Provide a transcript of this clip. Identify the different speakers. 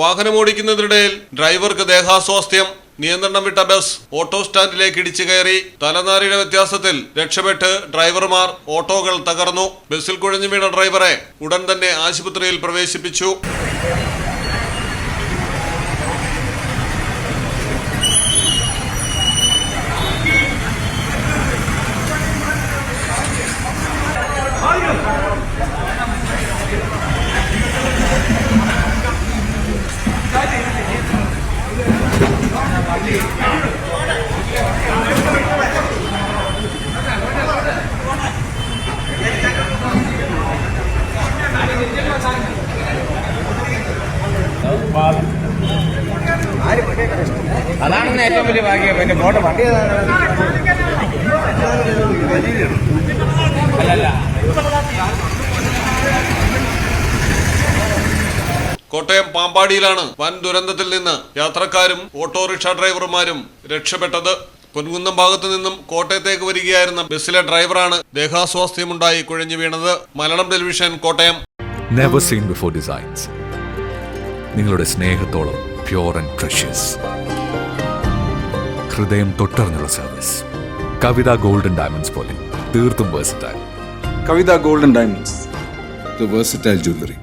Speaker 1: വാഹനമോടിക്കുന്നതിനിടയിൽ ഡ്രൈവർക്ക് ദേഹാസ്വാസ്ഥ്യം നിയന്ത്രണം വിട്ട ബസ് ഓട്ടോ സ്റ്റാൻഡിലേക്ക് ഇടിച്ചു കയറി തലനാരിയുടെ വ്യത്യാസത്തിൽ രക്ഷപ്പെട്ട് ഡ്രൈവർമാർ ഓട്ടോകൾ തകർന്നു. ബസ്സിൽ കുഴഞ്ഞു വീണ ഡ്രൈവറെ ഉടൻ തന്നെ ആശുപത്രിയിൽ പ്രവേശിപ്പിച്ചു.
Speaker 2: അതാണ് ഏറ്റവും വലിയ ഭാഗ്യം. എന്റെ ഫോട്ടോ വണ്ടി അല്ലല്ല.
Speaker 1: കോട്ടയം പാമ്പാടിയിലാണ് വൻ ദുരന്തത്തിൽ നിന്ന് യാത്രക്കാരും ഓട്ടോറിക്ഷ ഡ്രൈവർമാരും രക്ഷപ്പെട്ടത്. പൊൻകുന്നം ഭാഗത്തു നിന്നും കോട്ടയത്തേക്ക് വരികയായിരുന്ന ബസ്സിലെ ഡ്രൈവറാണ് ദേഹാസ്വാസ്ഥ്യമുണ്ടായി കുഴഞ്ഞു വീണത്. Malayalam television Kottayam.
Speaker 3: Never seen before designs നിങ്ങളുടെ സ്നേഹത്തോളം പ്യോർ ആൻഡ് പ്രഷ്യസ് ഹൃദയം തൊട്ടറിഞ്ഞുള്ള സർവീസ് കവിത ഗോൾഡൻ ഡയമണ്ട്സ് പോലെ തീർത്തും versatile
Speaker 4: Kavitha golden diamonds. The the versatile jewelry.